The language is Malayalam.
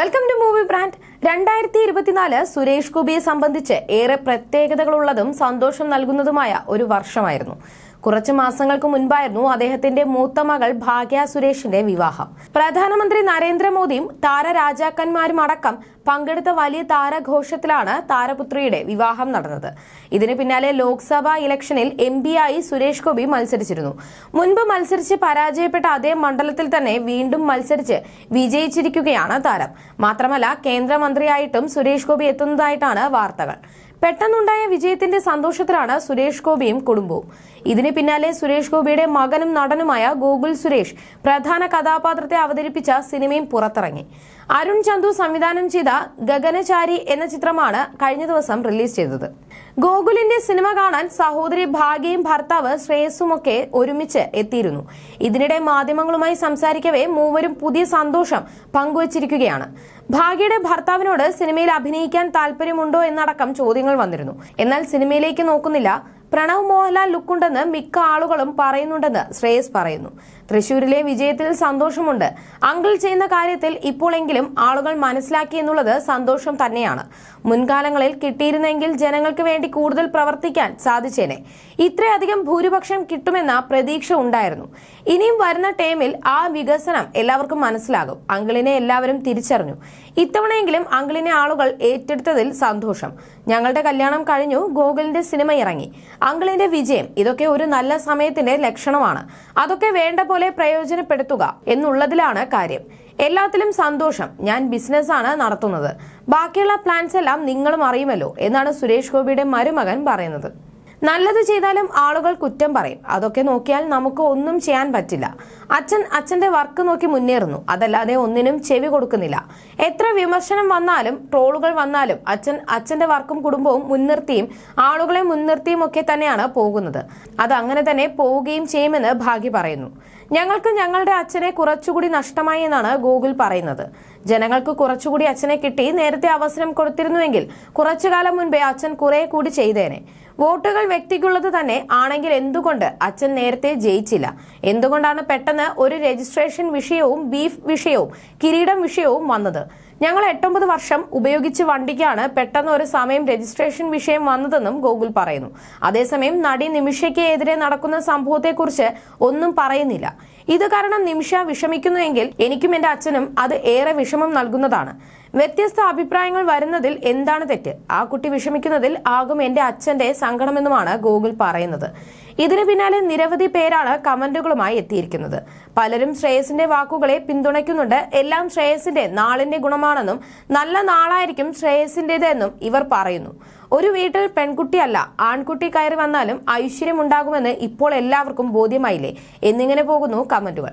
വെൽക്കം ടു മൂവി ബ്രാൻഡ് രണ്ടായിരത്തി ഇരുപത്തിനാല് സുരേഷ് ഗോപിയെ സംബന്ധിച്ച് ഏറെ പ്രത്യേകതകളുള്ളതും സന്തോഷം നൽകുന്നതുമായ ഒരു വർഷമായിരുന്നു. കുറച്ചു മാസങ്ങൾക്ക് മുൻപായിരുന്നു അദ്ദേഹത്തിന്റെ മൂത്ത മകൾ ഭാഗ്യ സുരേഷിന്റെ വിവാഹം. പ്രധാനമന്ത്രി നരേന്ദ്രമോദിയും താരരാജാക്കന്മാരും അടക്കം പങ്കെടുത്ത വലിയ താരഘോഷത്തിലാണ് താരപുത്രിയുടെ വിവാഹം നടന്നത്. ഇതിന് പിന്നാലെ ലോക്സഭാ ഇലക്ഷനിൽ എം ആയി സുരേഷ് ഗോപി മത്സരിച്ചിരുന്നു. മുൻപ് മത്സരിച്ച് പരാജയപ്പെട്ട അതേ മണ്ഡലത്തിൽ തന്നെ വീണ്ടും മത്സരിച്ച് വിജയിച്ചിരിക്കുകയാണ് താരം. മാത്രമല്ല കേന്ദ്രമന്ത്രിയായിട്ടും സുരേഷ് ഗോപി എത്തുന്നതായിട്ടാണ് വാർത്തകൾ. പെട്ടെന്നുണ്ടായ വിജയത്തിന്റെ സന്തോഷത്തിലാണ് സുരേഷ് ഗോപിയും കുടുംബവും. ഇതിന് പിന്നാലെ സുരേഷ് ഗോപിയുടെ മകനും നടനുമായ ഗോകുൽ സുരേഷ് പ്രധാന കഥാപാത്രത്തെ അവതരിപ്പിച്ച സിനിമയും പുറത്തിറങ്ങി. അരുൺ ചന്തു സംവിധാനം ചെയ്ത ഗഗനചാരി എന്ന ചിത്രമാണ് കഴിഞ്ഞ ദിവസം റിലീസ് ചെയ്തത്. ഗോകുലിന്റെ സിനിമ കാണാൻ സഹോദരി ഭാഗ്യയും ഭർത്താവ് ശ്രേയസുമൊക്കെ ഒരുമിച്ച് എത്തിയിരുന്നു. ഇതിനിടെ മാധ്യമങ്ങളുമായി സംസാരിക്കവേ മൂവരും പുതിയ സന്തോഷം പങ്കുവച്ചിരിക്കുകയാണ്. ഭാഗ്യയുടെ ഭർത്താവിനോട് സിനിമയിൽ അഭിനയിക്കാൻ താല്പര്യമുണ്ടോ എന്നടക്കം ചോദ്യങ്ങൾ വന്നിരുന്നു. എന്നാൽ സിനിമയിലേക്ക് നോക്കുന്നില്ല. പ്രണവ് മോഹൻലാൽ ലുക്കുണ്ടെന്ന് മിക്ക ആളുകളും പറയുന്നുണ്ടെന്ന് ശ്രേയസ് പറയുന്നു. തൃശൂരിലെ വിജയത്തിൽ സന്തോഷമുണ്ട്. അങ്കിൾ ചെയ്യുന്ന കാര്യത്തിൽ ഇപ്പോഴെങ്കിലും ആളുകൾ മനസ്സിലാക്കി എന്നുള്ളത് സന്തോഷം തന്നെയാണ്. മുൻകാലങ്ങളിൽ കിട്ടിയിരുന്നെങ്കിൽ ജനങ്ങൾക്ക് വേണ്ടി കൂടുതൽ പ്രവർത്തിക്കാൻ സാധിച്ചേനെ. ഇത്രയധികം ഭൂരിപക്ഷം കിട്ടുമെന്ന പ്രതീക്ഷ ഉണ്ടായിരുന്നു. ഇനിയും വരുന്ന ടൈമിൽ ആ വികസനം എല്ലാവർക്കും മനസ്സിലാകും. അങ്കിളിനെ എല്ലാവരും തിരിച്ചറിഞ്ഞു. ഇത്തവണയെങ്കിലും അങ്കിളിനെ ആളുകൾ ഏറ്റെടുത്തതിൽ സന്തോഷം. ഞങ്ങളുടെ കല്യാണം കഴിഞ്ഞു ഗോകുലിന്റെ സിനിമ ഇറങ്ങി. അങ്കിളിന്റെ വിജയം ഇതൊക്കെ ഒരു നല്ല സമയത്തിന്റെ ലക്ഷണമാണ്. അതൊക്കെ വേണ്ട പോലെ പ്രയോജനപ്പെടുത്തുക എന്നുള്ളതിലാണ് കാര്യം. എല്ലാത്തിലും സന്തോഷം ഞാൻ ബിസിനസ് ആണ് നടത്തുന്നത്. ബാക്കിയുള്ള പ്ലാൻസ് എല്ലാം നിങ്ങളും അറിയുമല്ലോ എന്നാണ് സുരേഷ് ഗോപിയുടെ മരുമകൻ പറയുന്നത്. നല്ലത് ചെയ്താലും ആളുകൾ കുറ്റം പറയും. അതൊക്കെ നോക്കിയാൽ നമുക്ക് ഒന്നും ചെയ്യാൻ പറ്റില്ല. അച്ഛൻ അച്ഛന്റെ വർക്ക് നോക്കി മുന്നേറുന്നു. അതല്ലാതെ ഒന്നിനും ചെവി കൊടുക്കുന്നില്ല. എത്ര വിമർശനം വന്നാലും ട്രോളുകൾ വന്നാലും അച്ഛൻ അച്ഛന്റെ വർക്കും കുടുംബവും മുൻനിർത്തിയും ആളുകളെ മുൻനിർത്തിയും ഒക്കെ തന്നെയാണ് പോകുന്നത്. അത് അങ്ങനെ തന്നെ പോവുകയും ചെയ്യുമെന്ന് ഭാഗ്യ പറയുന്നു. ഞങ്ങൾക്ക് ഞങ്ങളുടെ അച്ഛനെ കുറച്ചുകൂടി നഷ്ടമായി എന്നാണ് ഗൂഗിൾ പറയുന്നത്. ജനങ്ങൾക്ക് കുറച്ചുകൂടി അച്ഛനെ കിട്ടി നേരത്തെ അവസരം കൊടുത്തിരുന്നുവെങ്കിൽ കുറച്ചു കാലം മുൻപേ അച്ഛൻ കുറെ കൂടി ചെയ്തേനെ. വോട്ടുകൾ വ്യക്തിക്കുള്ളത് തന്നെ ആണെങ്കിൽ എന്തുകൊണ്ട് അച്ഛൻ നേരത്തെ ജയിച്ചില്ല? എന്തുകൊണ്ടാണ് പെട്ടെന്ന് ഒരു രജിസ്ട്രേഷൻ വിഷയവും ബീഫ് വിഷയവും കിരീടം വിഷയവും വന്നത്? ഞങ്ങൾ എട്ടൊമ്പത് വർഷം ഉപയോഗിച്ച വണ്ടിക്കാണ് പെട്ടെന്ന് ഒരു സമയം രജിസ്ട്രേഷൻ വിഷയം വന്നതെന്നും ഗോകുൽ പറയുന്നു. അതേസമയം നടി നിമിഷയ്ക്ക് എതിരെ നടക്കുന്ന സംഭവത്തെക്കുറിച്ച് ഒന്നും പറയുന്നില്ല. ഇത് കാരണം നിമിഷ വിഷമിക്കുന്നുവെങ്കിൽ എനിക്കും എന്റെ അച്ഛനും അത് ഏറെ വിഷമം നൽകുന്നതാണ്. വ്യത്യസ്ത അഭിപ്രായങ്ങൾ വരുന്നതിൽ എന്താണ് തെറ്റ്? ആ കുട്ടി വിഷമിക്കുന്നതിൽ ആകും എന്റെ അച്ഛന്റെ സങ്കടമെന്നുമാണ് ഗോകുൽ പറയുന്നത്. ഇതിന് പിന്നാലെ നിരവധി പേരാണ് കമന്റുകളുമായി എത്തിയിരിക്കുന്നത്. പലരും ശ്രേയസിന്റെ വാക്കുകളെ പിന്തുണയ്ക്കുന്നുണ്ട്. എല്ലാം ശ്രേയസിന്റെ നാളിന്റെ ഗുണമാണെന്നും നല്ല നാളായിരിക്കും ശ്രേയസിന്റേതെന്നും ഇവർ പറയുന്നു. ഒരു വീട്ടിൽ പെൺകുട്ടിയല്ല ആൺകുട്ടി കയറി വന്നാലും ഐശ്വര്യം ഉണ്ടാകുമെന്ന് ഇപ്പോൾ എല്ലാവർക്കും ബോധ്യമായില്ലേ? എന്നിങ്ങനെ പോകുന്നു കമന്റുകൾ.